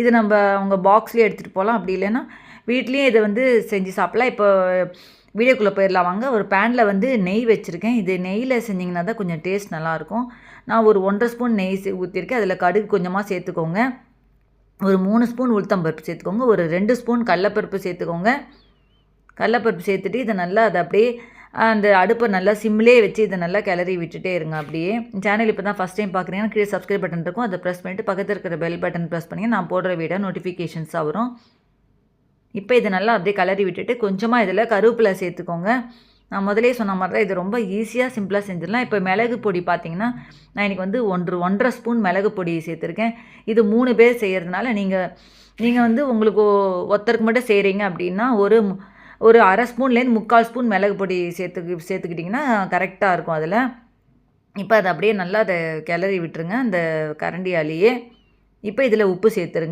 இது நம்ம அவங்க பாக்ஸ்லேயே எடுத்துகிட்டு போகலாம் அப்படி இல்லைன்னா வீட்லேயும் இதை வந்து செஞ்சு சாப்பிட்லாம். இப்போ வீடியோக்குள்ளே போயிடலாம். வாங்க ஒரு பேனில் வந்து நெய் வச்சுருக்கேன். இது நெய்யில் செஞ்சிங்கன்னா தான் கொஞ்சம் டேஸ்ட் நல்லாயிருக்கும். நான் ஒரு ஒன்றரை ஸ்பூன் நெய் ஊற்றிருக்கேன் அதில் கடுகு கொஞ்சமாக சேர்த்துக்கோங்க. ஒரு மூணு ஸ்பூன் உளுத்தம்பருப்பு சேர்த்துக்கோங்க. ஒரு ரெண்டு ஸ்பூன் கடலப்பருப்பு சேர்த்துக்கோங்க. கடலப்பருப்பு சேர்த்துட்டு இதை நல்லா அதை அப்படியே அந்த அடுப்பை நல்லா சிம்லேயே வச்சு இதை நல்லா கிளறி விட்டுட்டே இருங்க அப்படியே. சேனல் இப்போ தான் ஃபஸ்ட் டைம் பார்க்குறீங்கன்னா கீழே சப்ஸ்கிரைப் பட்டன் இருக்கும். அதை ப்ரெஸ் பண்ணிவிட்டு பக்கத்தில் இருக்கிற பெல் பட்டன் ப்ரெஸ் பண்ணி நான் போடுற வீடியோ நோட்டிஃபிகேஷன்ஸாக வரும். இப்போ இதை நல்லா அப்படியே கலரி விட்டுட்டு கொஞ்சமாக இதில் கருவேப்பிலை சேர்த்துக்கோங்க. நான் முதலே சொன்ன மாதிரி தான் இது ரொம்ப ஈஸியாக சிம்பிளாக செஞ்சிடலாம். இப்போ மிளகு பொடி பார்த்தீங்கன்னா நான் இன்றைக்கி வந்து ஒன்று ஒன்றரை ஸ்பூன் மிளகு பொடி சேர்த்துருக்கேன். இது மூணு பேர் செய்கிறதுனால நீங்கள் நீங்கள் வந்து உங்களுக்கு ஒருத்தருக்கு மட்டும் செய்கிறீங்க அப்படின்னா ஒரு ஒரு அரை ஸ்பூன்லேருந்து முக்கால் ஸ்பூன் மிளகு பொடி சேர்த்து சேர்த்துக்கிட்டிங்கன்னா கரெக்டாக இருக்கும் அதில். இப்போ அதை அப்படியே நல்லா அதை கிளறி விட்டுருங்க அந்த கரண்டியாலேயே இப்போ இதில் உப்பு சேர்த்துருங்க.